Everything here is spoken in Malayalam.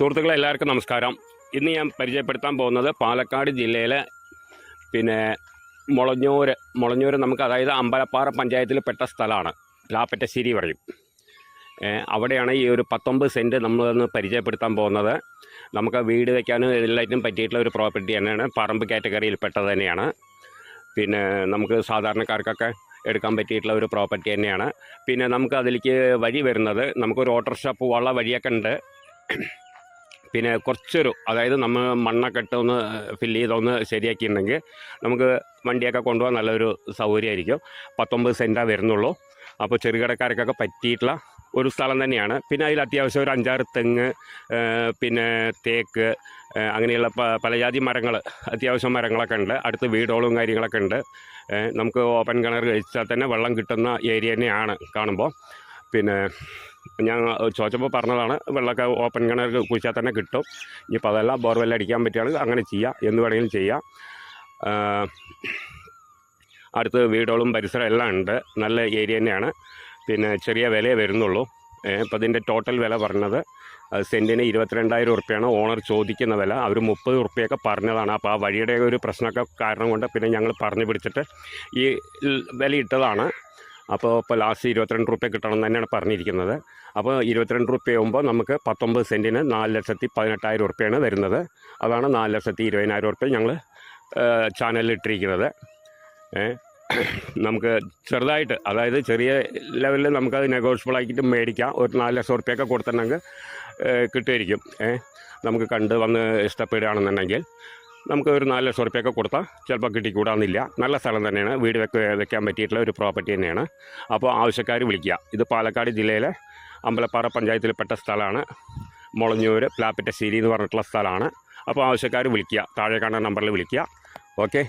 സുഹൃത്തുക്കളെ എല്ലാവർക്കും നമസ്കാരം. ഇന്ന് ഞാൻ പരിചയപ്പെടുത്താൻ പോകുന്നത് പാലക്കാട് ജില്ലയിലെ പിന്നെ മുളഞ്ഞൂര് മുളഞ്ഞൂര് നമുക്ക് അതായത് അമ്പലപ്പാറ പഞ്ചായത്തിൽ പെട്ട സ്ഥലമാണ്. ലാപ്പറ്റശ്ശേരി പറയും. അവിടെയാണ് ഈ ഒരു പത്തൊമ്പത് സെന്റ് നമ്മളൊന്ന് പരിചയപ്പെടുത്താൻ പോകുന്നത്. നമുക്ക് വീട് വയ്ക്കാനും എല്ലാറ്റിനും പറ്റിയിട്ടുള്ള ഒരു പ്രോപ്പർട്ടി തന്നെയാണ്. പറമ്പ് കാറ്റഗറിയിൽ പെട്ടത് തന്നെയാണ്. പിന്നെ നമുക്ക് സാധാരണക്കാർക്കൊക്കെ എടുക്കാൻ പറ്റിയിട്ടുള്ള ഒരു പ്രോപ്പർട്ടി തന്നെയാണ്. പിന്നെ നമുക്ക് അതിലേക്ക് വഴി വരുന്നത് നമുക്കൊരു ഓട്ടോറിക്ഷ പോകാനുള്ള വഴിയൊക്കെ ഉണ്ട്. പിന്നെ കുറച്ചൊരു അതായത് നമ്മൾ മണ്ണൊക്കെ ഇട്ട് ഒന്ന് ഫില്ല് ചെയ്തൊന്ന് ശരിയാക്കിയിട്ടുണ്ടെങ്കിൽ നമുക്ക് വണ്ടിയൊക്കെ കൊണ്ടുപോകാൻ നല്ലൊരു സൗകര്യമായിരിക്കും. പത്തൊമ്പത് സെന്റാ വരുന്നുള്ളൂ. അപ്പോൾ ചെറുകിടക്കാർക്കൊക്കെ പറ്റിയിട്ടുള്ള ഒരു സ്ഥലം തന്നെയാണ്. പിന്നെ അതിൽ അത്യാവശ്യം ഒരു അഞ്ചാറ് തെങ്ങ് പിന്നെ തേക്ക് അങ്ങനെയുള്ള പ- പലജാതി മരങ്ങൾ അത്യാവശ്യം മരങ്ങളൊക്കെ ഉണ്ട്. അടുത്ത് വീടുകളും കാര്യങ്ങളൊക്കെ ഉണ്ട്. നമുക്ക് ഓപ്പൺ കിണർ കഴിച്ചാൽ തന്നെ വെള്ളം കിട്ടുന്ന ഏരിയ തന്നെയാണ് കാണുമ്പോൾ. പിന്നെ ഞാൻ ചോദിച്ചപ്പോൾ പറഞ്ഞതാണ് വെള്ളമൊക്കെ ഓപ്പൺ കിണർ കുഴിച്ചാൽ തന്നെ കിട്ടും. ഇനിയിപ്പോൾ അതല്ല ബോർവെൽ അടിക്കാൻ പറ്റുകയാണെങ്കിൽ അങ്ങനെ ചെയ്യാം. എന്ന് വേണമെങ്കിലും ചെയ്യാം. അടുത്ത് വീടുകളും പരിസരം എല്ലാം ഉണ്ട്. നല്ല ഏരിയ തന്നെയാണ്. പിന്നെ ചെറിയ വിലയേ വരുന്നുള്ളൂ. ഇപ്പോൾ ഇതിന്റെ ടോട്ടൽ വില പറഞ്ഞത് സെന്റിന് ഇരുപത്തിരണ്ടായിരം ഉറുപ്പ്യാണ്. ഓണർ ചോദിക്കുന്ന വില. അവർ മുപ്പത് ഉറുപ്പ്യൊക്കെ പറഞ്ഞതാണ്. അപ്പോൾ ആ വഴിയുടെ ഒരു പ്രശ്നമൊക്കെ കാരണം കൊണ്ട് പിന്നെ ഞങ്ങൾ പറഞ്ഞു പിടിച്ചിട്ട് ഈ വില ഇട്ടതാണ്. അപ്പോൾ ഇപ്പോൾ ലാസ്റ്റ് ഇരുപത്തിരണ്ട് റുപ്യ കിട്ടണം തന്നെയാണ് പറഞ്ഞിരിക്കുന്നത്. അപ്പോൾ ഇരുപത്തിരണ്ട് റുപ്യ ആകുമ്പോൾ നമുക്ക് പത്തൊമ്പത് സെന്റിന് നാല് ലക്ഷത്തി പതിനെട്ടായിരം റുപ്യയാണ് വരുന്നത്. അതാണ് നാല് ലക്ഷത്തി ഇരുപതിനായിരം റുപ്യ ഞങ്ങൾ ചാനലിൽ ഇട്ടിരിക്കുന്നത്. നമുക്ക് ചെറുതായിട്ട് അതായത് ചെറിയ ലെവലിൽ നമുക്കത് നെഗോഷ്യബിൾ ആക്കിയിട്ട് മേടിക്കാം. ഒരു നാല് ലക്ഷം റുപ്യൊക്കെ കൊടുത്തിട്ടുണ്ടെങ്കിൽ കിട്ടുമായിരിക്കും. നമുക്ക് കണ്ട് വന്ന് ഇഷ്ടപ്പെടുകയാണെന്നുണ്ടെങ്കിൽ. നമുക്ക് ഒരു നാല് ലക്ഷം റുപ്യൊക്കെ കൊടുത്താൽ ചിലപ്പോൾ കിട്ടിക്കൂടാന്നില്ല. നല്ല സ്ഥലം തന്നെയാണ്. വീട് വെക്ക വെക്കാൻ പറ്റിയിട്ടുള്ള ഒരു പ്രോപ്പർട്ടി തന്നെയാണ്. അപ്പോൾ ആവശ്യക്കാർ വിളിക്കുക. ഇത് പാലക്കാട് ജില്ലയിലെ അമ്പലപ്പാറ പഞ്ചായത്തിൽപ്പെട്ട സ്ഥലമാണ്. മുളഞ്ഞൂര് പ്ലാപ്പിറ്റശ്ശേരി എന്ന് പറഞ്ഞിട്ടുള്ള സ്ഥലമാണ്. അപ്പോൾ ആവശ്യക്കാർ വിളിക്കുക. താഴെ കാണുന്ന നമ്പറിൽ വിളിക്കുക. ഓക്കെ?